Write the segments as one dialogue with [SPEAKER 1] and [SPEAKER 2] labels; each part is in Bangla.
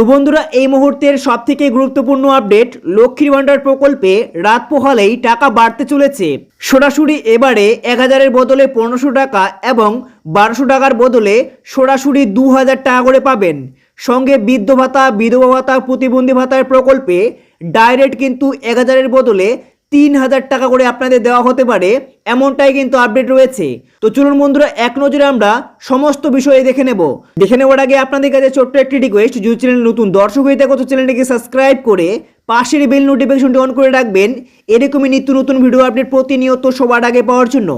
[SPEAKER 1] তো বন্ধুরা, এই মুহূর্তের সব থেকে গুরুত্বপূর্ণ আপডেট, লক্ষ্মীর ভাণ্ডার প্রকল্পে রাত পোহালেই টাকা বাড়তে চলেছে। সরাসরি এবারে এক হাজারের বদলে পনেরোশো টাকা এবং বারোশো টাকার বদলে সরাসরি দু হাজার টাকা করে পাবেন। সঙ্গে বৃদ্ধ ভাতা, বিধবা ভাতা, প্রতিবন্ধী ভাতার প্রকল্পে ডাইরেক্ট কিন্তু এক হাজারের বদলে তিন হাজার টাকা করে আপনাদের দেওয়া হতে পারে, এমনটাই কিন্তু আপডেট রয়েছে। তো চলুন বন্ধুরা, এক নজরে আমরা সমস্ত বিষয়ে দেখে নেব। দেখে নেওয়ার আগে আপনাদের কাছে ছোট্ট একটি রিকোয়েস্ট যদি চ্যানেল নতুন দর্শক হয়ে থাকো, তো চ্যানেলটিকে সাবস্ক্রাইব করে পাশের বেল নোটিফিকেশনটি অন করে রাখবেন। এরকমই নিত্য নতুন ভিডিও আপডেট প্রতিনিয়ত সবার আগে পাওয়ার জন্য।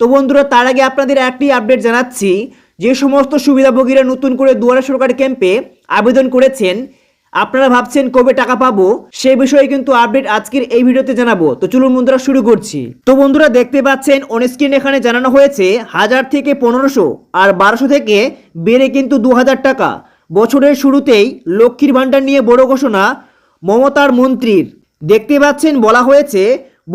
[SPEAKER 1] তো বন্ধুরা, তার আগে আপনাদের একটি আপডেট জানাচ্ছি। যে সমস্ত সুবিধাভোগীরা নতুন করে দুয়ারে সরকার ক্যাম্পে আবেদন করেছেন আপনারা ভাবছেন কবে টাকা পাবো? সে বিষয়ে কিন্তু আপডেট আজকের এই ভিডিওতে জানাব। তো চলুন বন্ধুরা শুরু করছি। তো বন্ধুরা দেখতে পাচ্ছেন অনস্ক্রিন এখানে জানানো হয়েছে হাজার থেকে পনেরোশো আর বারোশো থেকে বেড়ে কিন্তু দু হাজার টাকা। বছরের শুরুতেই লক্ষ্মীর ভাণ্ডার নিয়ে বড় ঘোষণা মমতার মন্ত্রীর। দেখতে পাচ্ছেন, বলা হয়েছে,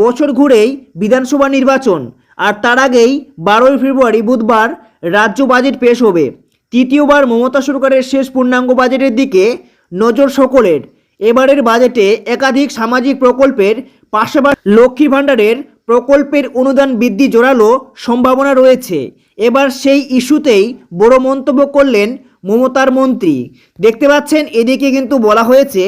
[SPEAKER 1] বছর ঘুরেই বিধানসভা নির্বাচন আর তার আগেই বারোই ফেব্রুয়ারি বুধবার রাজ্য বাজেট পেশ হবে। তৃতীয়বার মমতা সরকারের শেষ পূর্ণাঙ্গ বাজেটের দিকে নজর সকলের। এবারের বাজেটে একাধিক সামাজিক প্রকল্পের পাশাপাশি লক্ষ্মী ভাণ্ডারের প্রকল্পের অনুদান বৃদ্ধি জোরালো সম্ভাবনা রয়েছে। এবার সেই ইস্যুতেই বড় মন্তব্য করলেন মমতার মন্ত্রী। দেখতে পাচ্ছেন, এদিকে কিন্তু বলা হয়েছে,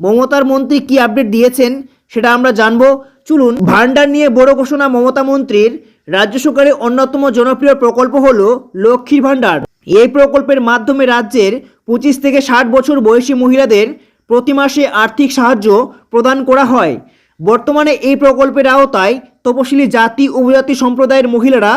[SPEAKER 1] মমতার মন্ত্রী কি আপডেট দিয়েছেন সেটা আমরা জানব। চলুন, ভাণ্ডার নিয়ে বড় ঘোষণা মমতা মন্ত্রীর। রাজ্য সরকারের অন্যতম জনপ্রিয় প্রকল্প হল লক্ষ্মীর ভাণ্ডার। এই প্রকল্পের মাধ্যমে রাজ্যের পঁচিশ থেকে ষাট বছর বয়সী মহিলাদের প্রতি মাসে আর্থিক সাহায্য প্রদান করা হয়। বর্তমানে এই প্রকল্পের আওতায় তপশিলি জাতি উপজাতি সম্প্রদায়ের মহিলারা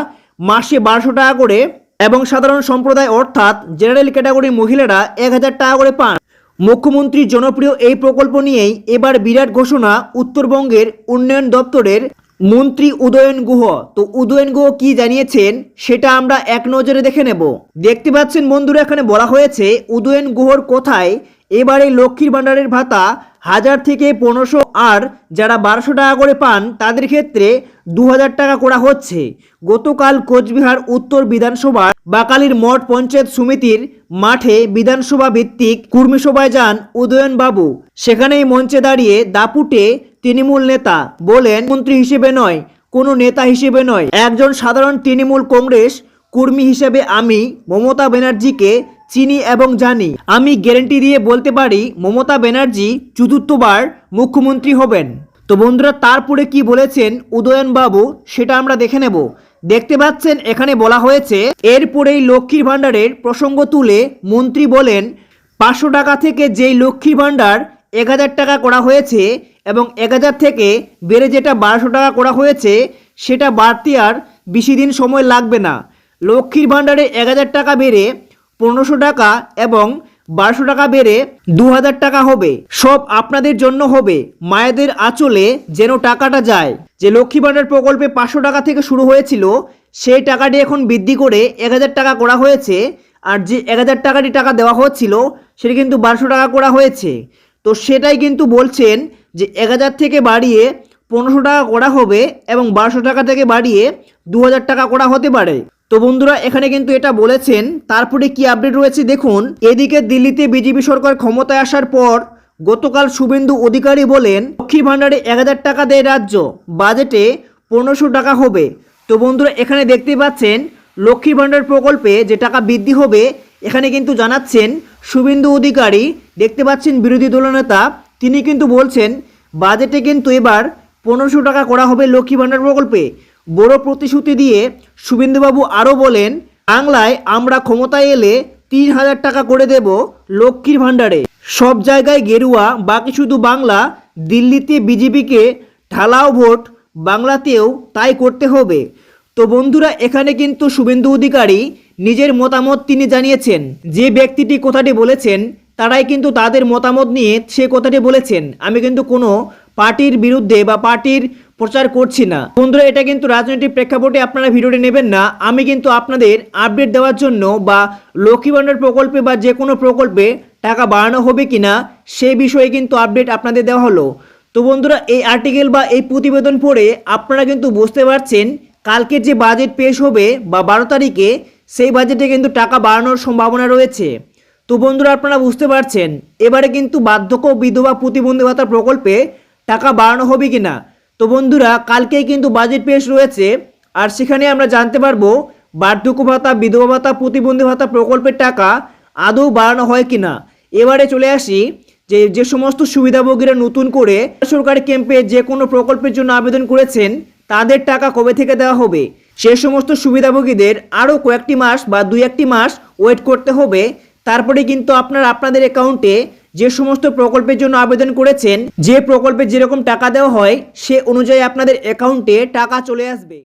[SPEAKER 1] মাসে বারোশো টাকা করে এবং সাধারণ সম্প্রদায় অর্থাৎ জেনারেল ক্যাটাগরির মহিলারা এক হাজার টাকা করে পান। মুখ্যমন্ত্রীর জনপ্রিয় এই প্রকল্প নিয়েই এবার বিরাট ঘোষণা উত্তরবঙ্গের উন্নয়ন দপ্তরের মন্ত্রী উদয়ন গুহ। তো উদয়ন গুহ কি জানিয়েছেন, সেটা আমরা এক নজরে দেখে নেব। দেখতে পাচ্ছেন বন্ধুরা, এখানে বলা হয়েছে, উদয়ন গুহর কথায় এবারে লক্ষ্মীর ভাণ্ডারের ভাতা হাজার থেকে পনেরোশো আর যারা বারোশো টাকা করে পান, তাদের ক্ষেত্রে দু হাজার টাকা করা হচ্ছে। গতকাল কোচবিহার উত্তর বিধানসভার বাকালির মঠ পঞ্চায়েত সমিতির মাঠে বিধানসভা ভিত্তিক কর্মী সভায় যান উদয়নবাবু। সেখানেই মঞ্চে দাঁড়িয়ে দাপুটে তৃণমূল নেতা বলেন, মন্ত্রী হিসেবে নয়, কোনো নেতা হিসেবে নয়। একজন সাধারণ তৃণমূল কংগ্রেস কর্মী হিসেবে আমি মমতা ব্যানার্জিকে চিনি এবং জানি। আমি গ্যারেন্টি দিয়ে বলতে পারি, মমতা ব্যানার্জি চতুর্থবার মুখ্যমন্ত্রী হবেন। তো বন্ধুরা, তারপরে কি বলেছেন উদয়ন বাবু সেটা আমরা দেখে নেব। দেখতে পাচ্ছেন, এখানে বলা হয়েছে, এরপরেই লক্ষ্মীর ভাণ্ডারের প্রসঙ্গ তুলে মন্ত্রী বলেন, পাঁচশো টাকা থেকে যেই লক্ষ্মীর ভাণ্ডার এক হাজার টাকা করা হয়েছে এবং এক হাজার থেকে বেড়ে যেটা বারোশো টাকা করা হয়েছে, সেটা বাড়তে আর বেশি দিন সময় লাগবে না। লক্ষ্মীর ভাণ্ডারে এক হাজার টাকা বেড়ে পনেরোশো টাকা এবং বারোশো টাকা বেড়ে দু হাজার টাকা হবে। সব আপনাদের জন্য হবে। মায়েদের আঁচলে যেন টাকাটা যায়। যে লক্ষ্মী ভাণ্ডার প্রকল্পে পাঁচশো টাকা থেকে শুরু হয়েছিল, সেই টাকাটি এখন বৃদ্ধি করে এক হাজার টাকা করা হয়েছে। আর যে এক হাজার টাকাটি টাকা দেওয়া হচ্ছিল, সেটা কিন্তু বারোশো টাকা করা হয়েছে। তো সেটাই কিন্তু বলছেন যে এক হাজার থেকে বাড়িয়ে পনেরোশো টাকা করা হবে এবং বারোশো টাকা থেকে বাড়িয়ে দু হাজার টাকা করা হতে পারে। তো বন্ধুরা, এখানে কিন্তু এটা বলেছেন। তারপরে কি আপডেট রয়েছে দেখুন। এদিকে দিল্লিতে বিজেপি সরকার ক্ষমতায় আসার পর গতকাল শুভেন্দু অধিকারী বলেন লক্ষ্মী ভাণ্ডারে এক হাজার টাকা দেয় রাজ্য। বাজেটে পনেরোশো টাকা হবে। তো বন্ধুরা, এখানে দেখতে পাচ্ছেন লক্ষ্মী ভাণ্ডার প্রকল্পে যে টাকা বৃদ্ধি হবে, এখানে কিন্তু জানাচ্ছেন শুভেন্দু অধিকারী, দেখতে পাচ্ছেন বিরোধী দলনেতা তিনি কিন্তু বলছেন, বাজেটে কিন্তু এবার পনেরোশো টাকা করা হবে লক্ষ্মী ভাণ্ডার প্রকল্পে। বড় প্রতিশ্রুতি দিয়ে শুভেন্দুবাবু আরও বলেন, বাংলায় আমরা ক্ষমতায় এলে তিন হাজার টাকা করে দেব লক্ষ্মীর ভাণ্ডারে। সব জায়গায় গেরুয়া, বাকি শুধু বাংলা, দিল্লিতে বিজেপিকে ঢালাও ভোট, বাংলাতেও তাই করতে হবে। তো বন্ধুরা, এখানে কিন্তু শুভেন্দু অধিকারী নিজের মতামত তিনি জানিয়েছেন। যে ব্যক্তিটি কথাটি বলেছেন, তারাই কিন্তু তাদের মতামত নিয়ে সে কথাটি বলেছেন। আমি কিন্তু কোনো পার্টির বিরুদ্ধে বা পার্টির প্রচার করছি না। বন্ধুরা, এটা কিন্তু রাজনৈতিক প্রেক্ষাপটে আপনারা ভিডিওটি নেবেন না। আমি কিন্তু আপনাদের আপডেট দেওয়ার জন্য বা লক্ষ্মী ভাণ্ডার প্রকল্পে বা যে কোনো প্রকল্পে টাকা বাড়ানো হবে কি না সেই বিষয়ে কিন্তু আপডেট আপনাদের দেওয়া হলো। তো বন্ধুরা, এই আর্টিকেল বা এই প্রতিবেদন পড়ে আপনারা কিন্তু বুঝতে পারছেন কালকের যে বাজেট পেশ হবে বা বারো তারিখে সেই বাজেটে কিন্তু টাকা বাড়ানোর সম্ভাবনা রয়েছে। তো বন্ধুরা, আপনারা বুঝতে পারছেন, এবারে কিন্তু বার্ধক্য বিধবা প্রতিবন্ধী ভাতা প্রকল্পে টাকা বাড়ানো হবে কি না তো বন্ধুরা, কালকেই কিন্তু বাজেট পেশ রয়েছে, আর সেখানে আমরা জানতে পারব, বার্ধক্য ভাতা, বিধবা ভাতা, প্রতিবন্ধী ভাতা প্রকল্পের টাকা আদৌ বাড়ানো হয় কিনা? এবারে চলে আসি, যে যে সমস্ত সুবিধাভোগীরা নতুন করে সরকারি ক্যাম্পে যে কোনো প্রকল্পের জন্য আবেদন করেছেন, তাদের টাকা কবে থেকে দেওয়া হবে? সে সমস্ত সুবিধাভোগীদের আরও কয়েকটি মাস বা দুই একটি মাস ওয়েট করতে হবে। তারপরে কিন্তু আপনার আপনাদের অ্যাকাউন্টে যে সমস্ত প্রকল্পের জন্য আবেদন করেছেন, যে প্রকল্পে যেরকম টাকা দেওয়া হয়, সে অনুযায়ী আপনাদের অ্যাকাউন্টে টাকা চলে আসবে।